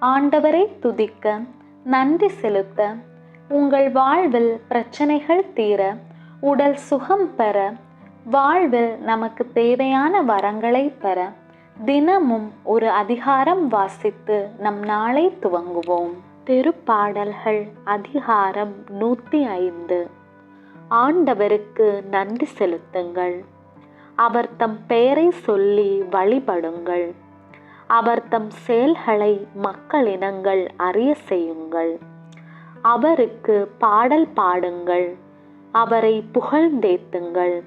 ஆண்டவரை துதிக்க நன்றி செலுத்த உங்கள் வாழ்வில் பிரச்சனைகள் தீர உடல் சுகம் பெற வாழ்வில் நமக்கு தேவையான வரங்களை பெற தினமும் ஒரு அதிகாரம் வாசித்து நம் நாளை துவங்குவோம். திருப்பாடல்கள் அதிகாரம் நூற்றி ஐந்து. ஆண்டவருக்கு நன்றி செலுத்துங்கள். அவர் தம் பெயரை சொல்லி வழிபடுங்கள். அவர் தம் செயல்களை மக்களினங்கள் அறிய செய்யுங்கள். அவருக்கு பாடல் பாடுங்கள். அவரை புகழ்ந்தேத்துங்கள்.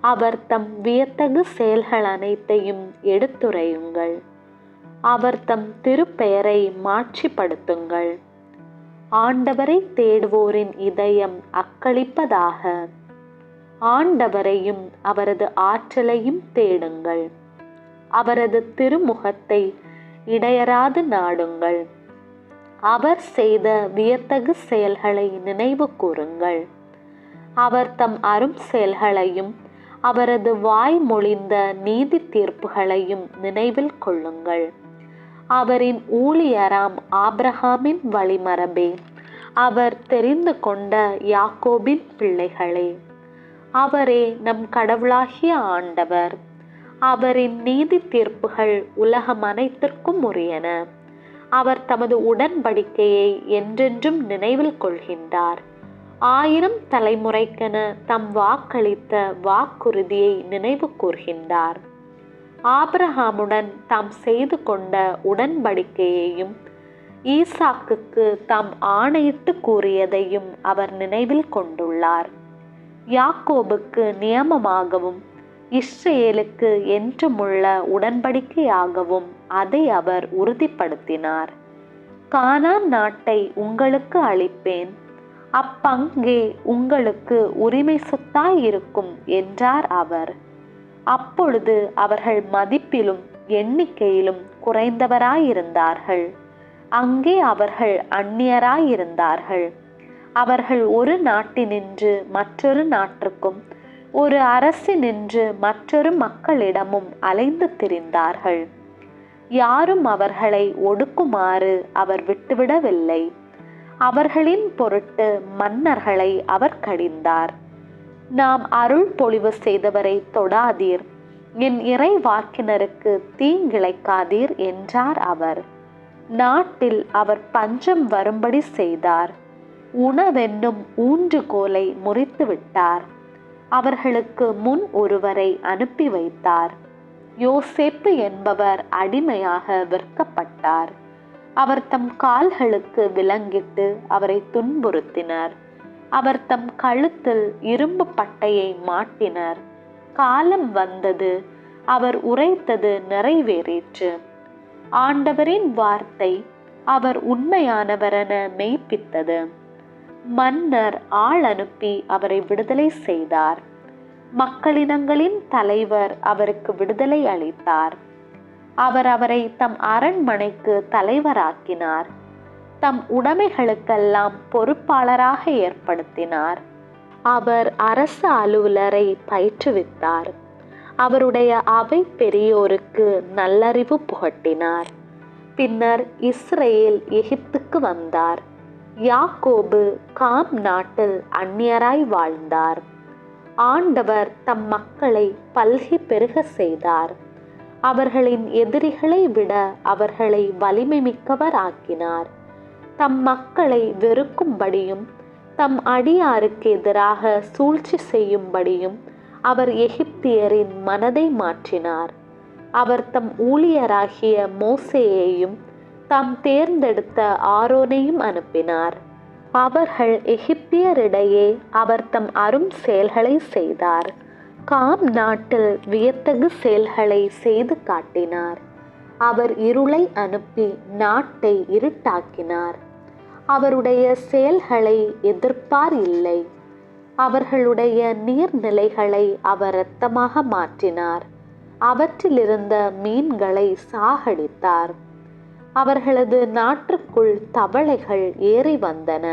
அவர் தம் வியத்தகு செயல்கள் அனைத்தையும் எடுத்துரையுங்கள். அவர் தம் திருப்பெயரை மாட்சிப்படுத்துங்கள். ஆண்டவரை தேடுவோரின் இதயம் அக்களிப்பதாக. ஆண்டவரையும் அவரது ஆற்றலையும் தேடுங்கள். அவரது திருமுகத்தை இடையராது நாடுங்கள். அவர் செய்த வியத்தகு செயல்களை நினைவு கூறுங்கள். அவர் தம் அரும் செயல்களையும் அவரது வாய் மொழிந்த நீதி தீர்ப்புகளையும் நினைவில் கொள்ளுங்கள். அவரின் ஊழியராம் ஆப்ரஹாமின் வழிமரபே அவர் தெரிந்து கொண்ட யாக்கோபின் பிள்ளைகளே. அவரே நம் கடவுளாகிய ஆண்டவர். அவரின் நீதி தீர்ப்புகள் உலகம் அனைத்திற்கும் உரியன. அவர் தமது உடன்படிக்கையை என்றென்றும் நினைவில் கொள்கின்றார். ஆயிரம் தலைமுறைக்கென தம் வாக்களித்த வாக்குறுதியை நினைவு கூர்கின்றார். ஆபிரஹாமுடன் தாம் செய்து கொண்ட உடன்படிக்கையையும் ஈசாக்குக்கு தாம் ஆணையிட்டு கூறியதையும் அவர் நினைவில் கொண்டுள்ளார். யாக்கோபுக்கு நியமமாகவும் இஸ்ரேலுக்கு என்றுமுள்ள உடன்படிக்கையாகவும் அதை அவர் உறுதிப்படுத்தினார். கானான் நாட்டை உங்களுக்கு அளிப்பேன். அப்பங்கே உங்களுக்கு உரிமை சொத்தாய் இருக்கும் என்றார் அவர். அப்பொழுது அவர்கள் மதிப்பிலும் எண்ணிக்கையிலும் குறைந்தவராயிருந்தார்கள். அங்கே அவர்கள் அந்நியராயிருந்தார்கள். அவர்கள் ஒரு நாட்டினின்று மற்றொரு நாட்டிற்கும் ஒரு அரசு நின்று மற்றொரு மக்களிடமும் அலைந்து திரிந்தார்கள். யாரும் அவர்களை ஒடுக்குமாறு அவர் விட்டுவிடவில்லை. அவர்களின் பொருட்டு மன்னர்களை அவர் கடிந்தார். நாம் அருள் பொழிவு செய்தவரை தொடாதீர். என் இறை வாக்கினருக்கு தீங்கிழைக்காதீர் என்றார் அவர். நாட்டில் அவர் பஞ்சம் வரும்படி செய்தார். உணவென்னும் ஊன்றுகோலை முறித்து விட்டார் அவர்களுக்கு முன் ஒருவரை அனுப்பி வைத்தார். யோசேப்பு என்பவர் அடிமையாக விற்கப்பட்டார் அவர் தம் கால்களுக்கு விலங்கிட்டு அவரை துன்புறுத்தினர். அவர் தம் கழுத்தில் இரும்பு பட்டையை மாட்டினர். காலம் வந்தது அவர் உரைத்தது நிறைவேறிற்று. ஆண்டவரின் வார்த்தை அவர் உண்மையானவரென மெய்ப்பித்தது. மன்னர் ஆள் அனுப்பி அவரை விடுதலை செய்தார். மக்களினங்களின் தலைவர் அவருக்கு விடுதலை அளித்தார். அவர் அவரை தம் அரண்மனைக்கு தலைவராக்கினார். தம் உடைமைகளுக்கெல்லாம் பொறுப்பாளராக ஏற்படுத்தினார். அவர் அரசு அலுவலரை பயிற்றுவித்தார். அவருடைய அவை பெரியோருக்கு நல்லறிவு புகட்டினார். பின்னர் இஸ்ரேல் எகிப்துக்கு வந்தார். யாக்கோபு காம் நாட்டில் அந்நியராய் வாழ்ந்தார். ஆண்டவர் தம் மக்களை பல்கி பெருக செய்தார். அவர்களின் எதிரிகளை விட அவர்களை வலிமை மிக்கவர் ஆக்கினார். தம் மக்களை வெறுக்கும்படியும் தம் அடியாருக்கு எதிராக சூழ்ச்சி செய்யும்படியும் அவர் எகிப்தியரின் மனதை மாற்றினார். அவர் தம் ஊழியராகிய மோசேயையும் தாம் தேர்ந்தெடுத்த ஆரோனையும் அனுப்பினார். அவர்கள் எகிப்தியரிடையே அவர் தம் அரும் செயல்களை செய்தார். காம் நாட்டில் வியத்தகு செயல்களை செய்து காட்டினார். அவர் இருளை அனுப்பி நாட்டை இருட்டாக்கினார். அவருடைய செயல்களை எதிர்ப்பார் இல்லை. அவர்களுடைய நீர்நிலைகளை அவர் இரத்தமாக மாற்றினார். அவற்றிலிருந்த மீன்களை சாகடித்தார். அவர்களது நாட்டுக்குள் தவளைகள் ஏறி வந்தன.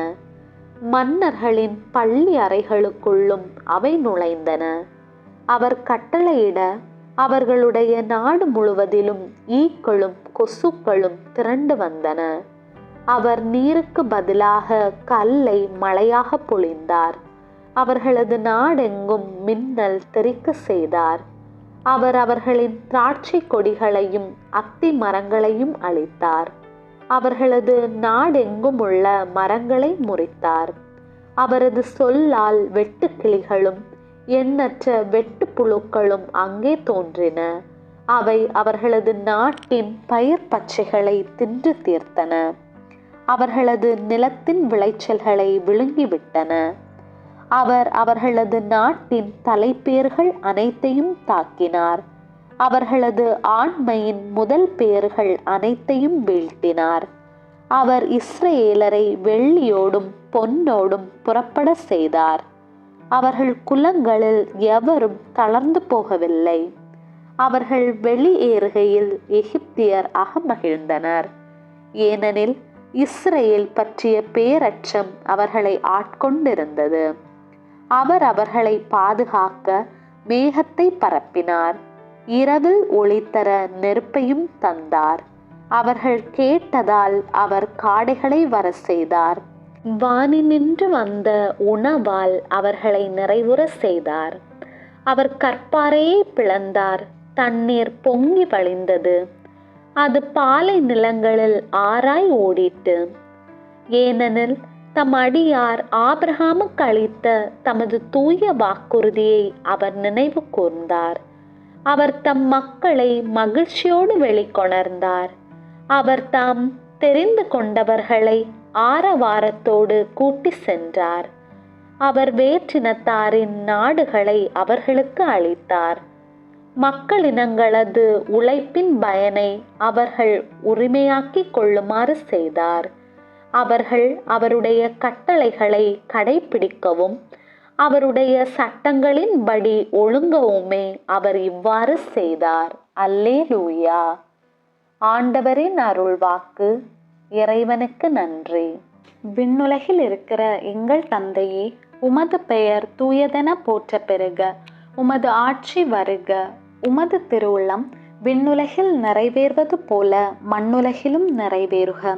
மன்னர்களின் பள்ளி அறைகளுக்குள்ளும் அவை நுழைந்தன. அவர் கட்டளையிட அவர்களுடைய நாடு முழுவதிலும் ஈக்களும் கொசுக்களும் திரண்டு வந்தன. அவர் நீருக்கு பதிலாக கல்லை மழையாக பொழிந்தார். அவர்களது நாடெங்கும் மின்னல் தெறிக்க செய்தார். அவர் அவர்களின் திராட்சை கொடிகளையும் அத்தி மரங்களையும் அழித்தார். அவர்களது நாடெங்கும் உள்ள மரங்களை முறித்தார். அவரது சொல்லால் வெட்டுக்கிளிகளும் எண்ணற்ற வெட்டுப்புழுக்களும் அங்கே தோன்றின. அவை அவர்களது நாட்டின் பயிர் பச்சைகளை தின்று தீர்த்தன. அவர்களது நிலத்தின் விளைச்சல்களை விழுங்கிவிட்டன. அவர் அவர்களது நாட்டின் தலைப்பேர்கள் அனைத்தையும் தாக்கினார். அவர்களது ஆண்மையின் முதல் பேர்கள் அனைத்தையும் வீழ்த்தினார். அவர் இஸ்ரேலரை வெள்ளியோடும் பொன்னோடும் புறப்பட செய்தார். அவர்கள் குலங்களில் எவரும் தளர்ந்து போகவில்லை. அவர்கள் வெளியேறுகையில் எகிப்தியர் அகமகிழ்ந்தனர். ஏனெனில் இஸ்ரேல் பற்றிய பேரச்சம் அவர்களை ஆட்கொண்டிருந்தது. அவர் அவர்களை பாதுகாக்க மேகத்தை பரப்பினார். இரவில் ஒளித்தர நெருப்பையும் தந்தார். அவர்கள் கேட்டதால் அவர் காடைகளை வர செய்தார் வானி நின்று வந்த உணவால் அவர்களை நிறைவுற செய்தார். அவர் கற்பாறையை பிளந்தார். தண்ணீர் பொங்கி வழிந்தது. அது பாலை நிலங்களில் ஆராய் ஓடிட்டு ஏனெனில் தம் அடியார் ஆபிரஹாமுக்கு அளித்த தமது தூய வாக்குறுதியை அவர் நினைவு கூர்ந்தார். அவர் தம் மக்களை மகிழ்ச்சியோடு வெளிக்கொணர்ந்தார். அவர் தாம் தெரிந்து கொண்டவர்களை ஆரவாரத்தோடு கூட்டி சென்றார். அவர் வேற்றினத்தாரின் நாடுகளை அவர்களுக்கு அளித்தார். மக்களினங்களது உழைப்பின் பயனை அவர்கள் உரிமையாக்கிக் கொள்ளுமாறு செய்தார். அவர்கள் அவருடைய கட்டளைகளை கடைபிடிக்கவும் அவருடைய சட்டங்களின்படி ஒழுங்கவுமே அவர் இவ்வாறு செய்தார். அல்லே லூயா ஆண்டவரின் அருள்வாக்கு இறைவனுக்கு நன்றி. விண்ணுலகில் இருக்கிற எங்கள் தந்தையே உமது பெயர் தூயதென போற்ற பெருக. உமது ஆட்சி வருக. உமது திருவுள்ளம் விண்ணுலகில் நிறைவேறுவது போல மண்ணுலகிலும் நிறைவேறுக.